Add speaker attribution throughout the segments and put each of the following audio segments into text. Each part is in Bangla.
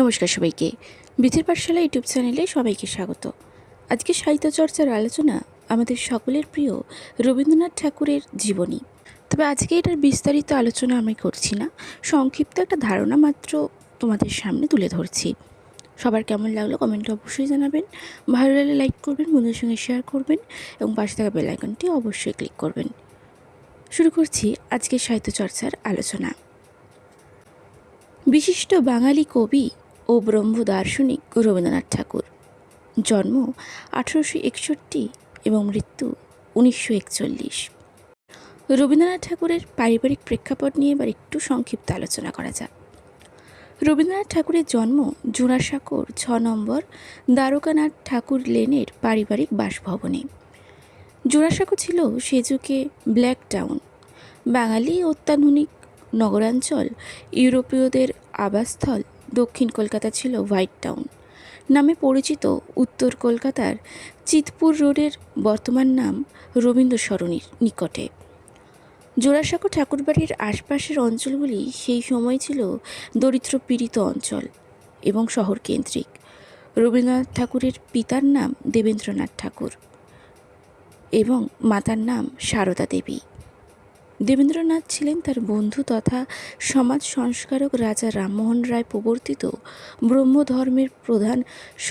Speaker 1: নমস্কার সবাইকে। বিথের পাঠশালা ইউটিউব চ্যানেলে সবাইকে স্বাগত। আজকে সাহিত্য চর্চার আলোচনা আমাদের সকলের প্রিয় রবীন্দ্রনাথ ঠাকুরের জীবনী। তবে আজকে এটার বিস্তারিত আলোচনা আমি করছি না, সংক্ষিপ্ত একটা ধারণা মাত্র তোমাদের সামনে তুলে ধরছি। সবার কেমন লাগল কমেন্টে অবশ্যই জানাবেন, ভালো লাগলে লাইক করবেন, বন্ধুদের সঙ্গে শেয়ার করবেন এবং পাশে থাকা বেল আইকনটি অবশ্যই ক্লিক করবেন। শুরু করছি আজকের সাহিত্য চর্চার আলোচনা। বিশিষ্ট বাঙালি কবি ও ব্রহ্ম দার্শনিক রবীন্দ্রনাথ ঠাকুর। জন্ম আঠারোশো একষট্টি এবং মৃত্যু উনিশশো একচল্লিশ। রবীন্দ্রনাথ ঠাকুরের পারিবারিক প্রেক্ষাপট নিয়ে এবার একটু সংক্ষিপ্ত আলোচনা করা যাক। রবীন্দ্রনাথ ঠাকুরের জন্ম জোড়াসাঁকোর ছ নম্বর দ্বারকানাথ ঠাকুর লেনের পারিবারিক বাসভবনে। জোড়াসাঁকো ছিল সে যুগে ব্ল্যাক টাউন। বাঙালি অত্যাধুনিক নগরাঞ্চল ইউরোপীয়দের আবাসস্থল দক্ষিণ কলকাতা ছিল হোয়াইট টাউন। নামে পরিচিত উত্তর কলকাতার চিতপুর রোডের বর্তমান নাম রবীন্দ্র সরণির নিকটে। জোড়াসাঁকো ঠাকুরবাড়ির আশপাশের অঞ্চলগুলি সেই সময় ছিল দরিদ্র পীড়িত অঞ্চল এবং শহর কেন্দ্রিক রবীন্দ্রনাথ ঠাকুরের পিতার নাম দেবেন্দ্রনাথ ঠাকুর এবং মাতার নাম সারদা দেবী। দেবেন্দ্রনাথ ছিলেন তার বন্ধু তথা সমাজ সংস্কারক রাজা রামমোহন রায় প্রবর্তিত ব্রহ্মধর্মের প্রধান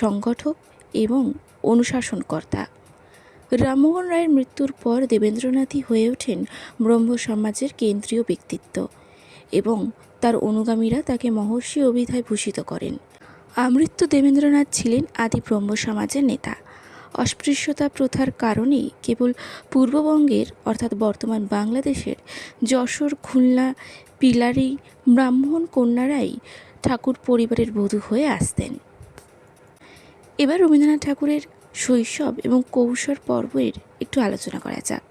Speaker 1: সংগঠক এবং অনুশাসনকর্তা। রামমোহন রায়ের মৃত্যুর পর দেবেন্দ্রনাথই হয়ে ওঠেন ব্রহ্ম সমাজের কেন্দ্রীয় ব্যক্তিত্ব এবং তার অনুগামীরা তাকে মহর্ষি অভিধায় ভূষিত করেন। আমৃত্যু দেবেন্দ্রনাথ ছিলেন আদি ব্রহ্ম সমাজের নেতা। অস্পৃশ্যতা প্রথার কারণেই কেবল পূর্ববঙ্গের, অর্থাৎ বর্তমান বাংলাদেশের, যশোর, খুলনা, পিলারি, ব্রাহ্মণ, কন্যারাই ঠাকুর পরিবারের বধূ হয়ে আসতেন। এবার রবীন্দ্রনাথ ঠাকুরের শৈশব এবং কৌশল পর্বের একটু আলোচনা করা যাক।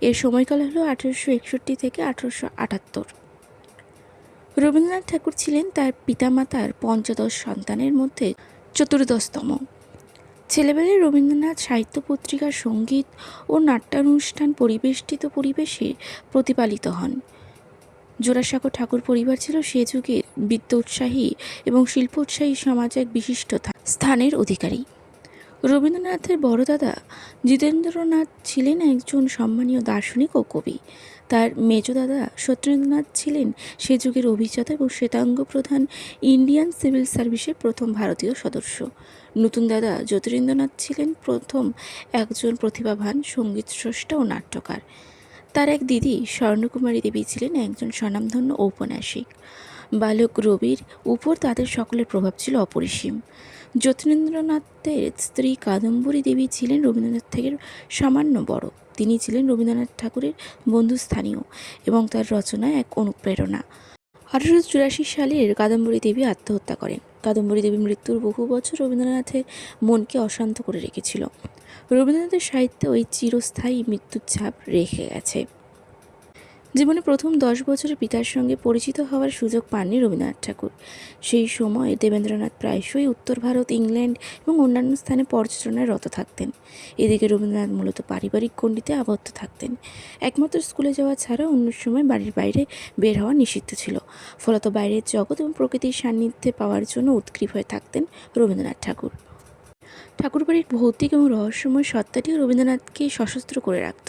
Speaker 1: এর সময়কাল হলো আঠেরোশো একষট্টি থেকে আঠেরোশো আটাত্তর। রবীন্দ্রনাথ ঠাকুর ছিলেন তার পিতামাতার পঞ্চদশ সন্তানের মধ্যে চতুর্দশতম। ছেলেবেলায় রবীন্দ্রনাথ সাহিত্য পত্রিকার সংগীত ও নাট্যানুষ্ঠান পরিবেষ্টিত পরিবেশে প্রতিপালিত হন। জোড়াসাঁকো ঠাকুর পরিবার ছিল সে যুগের বিদ্যা উৎসাহী এবং শিল্প উৎসাহী সমাজ এক বিশিষ্ট স্থানের অধিকারী। রবীন্দ্রনাথের বড় দাদা জিতেন্দ্রনাথ ছিলেন একজন সম্মানীয় দার্শনিক ও কবি। তার মেজ দাদা সত্যেন্দ্রনাথ ছিলেন সে যুগের অভিজাত এবং শ্বেতাঙ্গ প্রধান ইন্ডিয়ান সিভিল সার্ভিসের প্রথম ভারতীয় সদস্য। নতুন দাদা জ্যোতিরিন্দ্রনাথ ছিলেন প্রথম একজন প্রতিভাবান সংগীত স্রষ্টা ও নাট্যকার। তার এক দিদি স্বর্ণকুমারী দেবী ছিলেন একজন স্বনামধন্য ঔপন্যাসিক। বালক রবির উপর তাদের সকলের প্রভাব ছিল অপরিসীম। জ্যোতিরেন্দ্রনাথের স্ত্রী কাদম্বরী দেবী ছিলেন রবীন্দ্রনাথ থেকে সামান্য বড়। তিনি ছিলেন রবীন্দ্রনাথ ঠাকুরের বন্ধুস্থানীয় এবং তার রচনায় এক অনুপ্রেরণা। আঠারোশো চুরাশি সালের কাদম্বরী দেবী আত্মহত্যা করেন। কাদম্বরী দেবী মৃত্যুর বহু বছর রবীন্দ্রনাথের মনকে অশান্ত করে রেখেছিল। রবীন্দ্রনাথের সাহিত্যে ওই চিরস্থায়ী মৃত্যুর ছাপ রেখে গেছে। জীবনে প্রথম দশ বছরে পিতার সঙ্গে পরিচিত হওয়ার সুযোগ পাননি রবীন্দ্রনাথ ঠাকুর। সেই সময় দেবেন্দ্রনাথ প্রায়শই উত্তর ভারত, ইংল্যান্ড এবং অন্যান্য স্থানে পর্যটনায় রত থাকতেন। এদিকে রবীন্দ্রনাথ মূলত পারিবারিক গণ্ডিতে আবদ্ধ থাকতেন। একমাত্র স্কুলে যাওয়া ছাড়া অন্য সময় বাড়ির বাইরে বের হওয়া নিষিদ্ধ ছিল। ফলত বাইরের জগৎ এবং প্রকৃতির সান্নিধ্যে পাওয়ার জন্য উৎগ্রীব হয়ে থাকতেন রবীন্দ্রনাথ ঠাকুর। ঠাকুরবাড়ির ভৌতিক এবং রহস্যময় সত্তাটিও রবীন্দ্রনাথকে সশস্ত্র করে রাখত।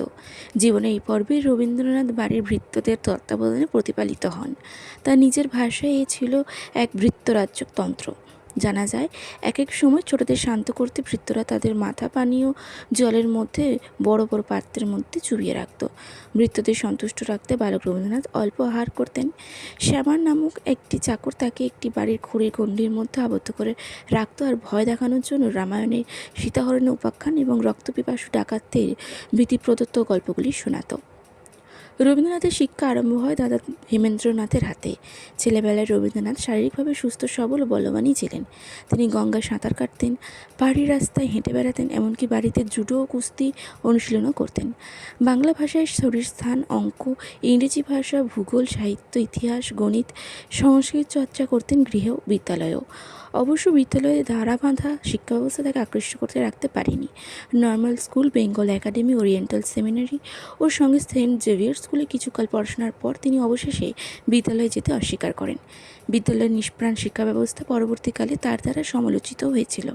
Speaker 1: জীবনে এই পর্বে রবীন্দ্রনাথ বাড়ির ভৃত্যদের তত্ত্বাবধানে প্রতিপালিত হন। তার নিজের ভাষায় এ ছিল এক ভৃত্যরাজ্যক তন্ত্র জানা যায়। এক এক সময় ছোটদের শান্ত করতে ভৃত্যরা তাদের মাথা পানীয় জলের মধ্যে বড় বড় পাত্রের মধ্যে চুবিয়ে রাখত। ভৃত্যদের সন্তুষ্ট রাখতে বালক রবীন্দ্রনাথ অল্প আহার করতেন। শ্যামার নামক একটি চাকর তাকে একটি বাড়ির খুঁড়ির গণ্ডির মধ্যে আবদ্ধ করে রাখত আর ভয় দেখানোর জন্য রামায়ণের সীতাহরণের উপাখ্যান এবং রক্তপিপাসু ডাকাতদের ভীতি প্রদত্ত গল্পগুলি শোনাতো। রবীন্দ্রনাথের শিক্ষা আরম্ভ হয় দাদা হেমেন্দ্রনাথের হাতে। ছেলেবেলায় রবীন্দ্রনাথ শারীরিকভাবে সুস্থ, সবল ও বলবানই ছিলেন। তিনি গঙ্গায় সাঁতার কাটতেন পাহাড়ি রাস্তায় হেঁটে বেড়াতেন, এমনকি বাড়িতে জুডো ও কুস্তি অনুশীলনও করতেন। বাংলা ভাষায় শরীর, স্থান, অঙ্ক, ইংরেজি ভাষা, ভূগোল, সাহিত্য, ইতিহাস, গণিত, সংস্কৃত চর্চা করতেন গৃহ বিদ্যালয়েও। অবশ্য বিদ্যালয়ে ধারা বাঁধা শিক্ষা ব্যবস্থা তাকে আকৃষ্ট করতে রাখতে পারেনি। Normal school, Bengal academy, oriental seminary ও সঙ্গে সেন্ট জেভিয়ার স্কুলে কিছুকাল পড়াশোনার পর তিনি অবশেষে বিদ্যালয়ে যেতে অস্বীকার করেন। বিদ্যালয়ের নিষ্প্রাণ শিক্ষা ব্যবস্থা পরবর্তীকালে তার দ্বারা সমালোচিত হয়েছিল।